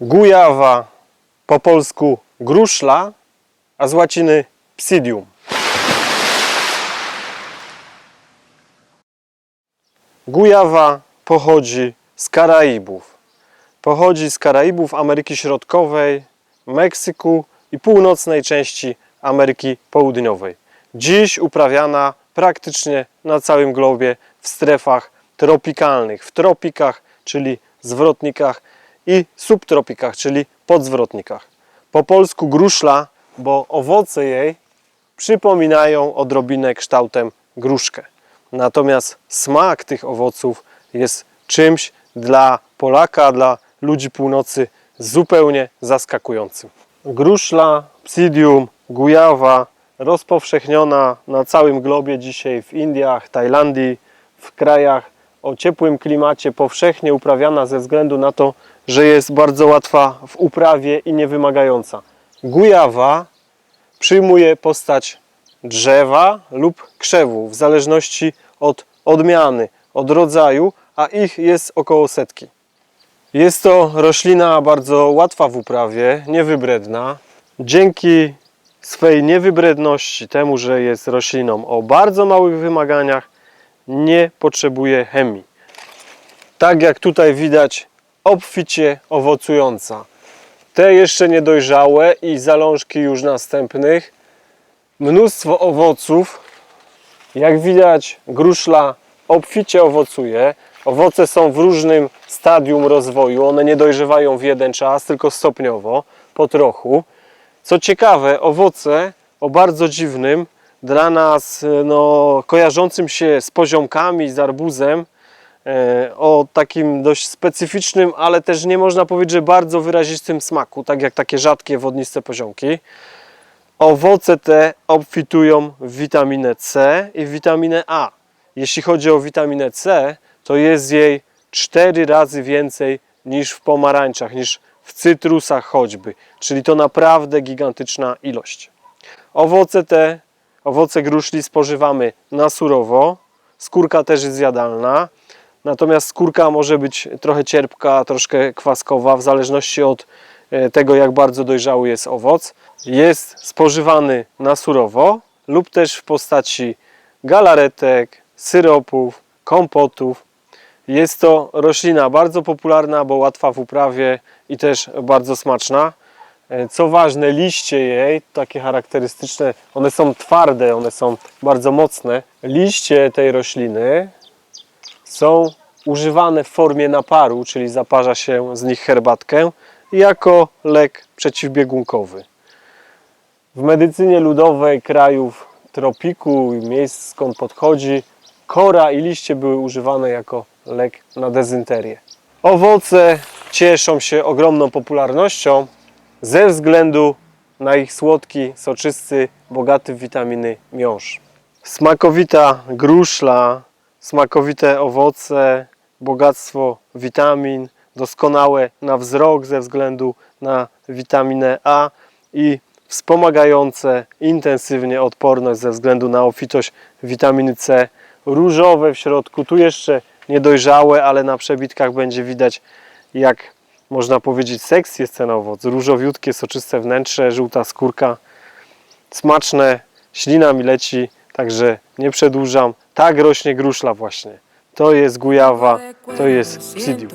Gujawa, po polsku gruszla, a z łaciny psidium. Gujawa pochodzi z Karaibów. Pochodzi z Karaibów, Ameryki Środkowej, Meksyku i północnej części Ameryki Południowej. Dziś uprawiana praktycznie na całym globie w strefach tropikalnych, w tropikach, czyli zwrotnikach i subtropikach, czyli podzwrotnikach. Po polsku gruszla, bo owoce jej przypominają odrobinę kształtem gruszkę. Natomiast smak tych owoców jest czymś dla Polaka, dla ludzi północy zupełnie zaskakującym. Gruszla, psidium, gujawa rozpowszechniona na całym globie dzisiaj w Indiach, Tajlandii, w krajach o ciepłym klimacie, powszechnie uprawiana ze względu na to, że jest bardzo łatwa w uprawie i niewymagająca. Gujawa przyjmuje postać drzewa lub krzewu, w zależności od odmiany, od rodzaju, a ich jest około setki. Jest to roślina bardzo łatwa w uprawie, niewybredna. Dzięki swej niewybredności, temu, że jest rośliną o bardzo małych wymaganiach, nie potrzebuje chemii. Tak jak tutaj widać, obficie owocująca. Te jeszcze niedojrzałe i zalążki już następnych. Mnóstwo owoców. Jak widać, gruszla obficie owocuje. Owoce są w różnym stadium rozwoju. One nie dojrzewają w jeden czas, tylko stopniowo, po trochu. Co ciekawe, owoce o bardzo dziwnym, dla nas no, kojarzącym się z poziomkami, z arbuzem, e, o takim dość specyficznym, ale też nie można powiedzieć, że bardzo wyrazistym smaku, tak jak takie rzadkie wodniste poziomki. Owoce te obfitują w witaminę C i witaminę A. Jeśli chodzi o witaminę C, to jest jej 4 razy więcej niż w pomarańczach, niż w cytrusach choćby. Czyli to naprawdę gigantyczna ilość. Owoce te, owoce gruszli spożywamy na surowo. Skórka też jest zjadalna. Natomiast skórka może być trochę cierpka, troszkę kwaskowa, w zależności od e, tego, jak bardzo dojrzały jest owoc. Jest spożywany na surowo lub też w postaci galaretek, syropów, kompotów. Jest to roślina bardzo popularna, bo łatwa w uprawie i też bardzo smaczna. E, Co ważne, liście jej, takie charakterystyczne, one są twarde, one są bardzo mocne. Liście tej rośliny są używane w formie naparu, czyli zaparza się z nich herbatkę, jako lek przeciwbiegunkowy. W medycynie ludowej krajów tropiku i miejsc skąd podchodzi, kora i liście były używane jako lek na dezynterię. Owoce cieszą się ogromną popularnością ze względu na ich słodki, soczysty, bogaty w witaminy miąższ. Smakowita gruszla, smakowite owoce, bogactwo witamin, doskonałe na wzrok ze względu na witaminę A i wspomagające intensywnie odporność ze względu na obfitość witaminy C. Różowe w środku, tu jeszcze niedojrzałe, ale na przebitkach będzie widać jak można powiedzieć ten owoc. Różowiutkie, soczyste wnętrze, żółta skórka. Smaczne, ślina mi leci, także nie przedłużam. Tak rośnie gruszla właśnie. To jest gujawa, to jest psidium.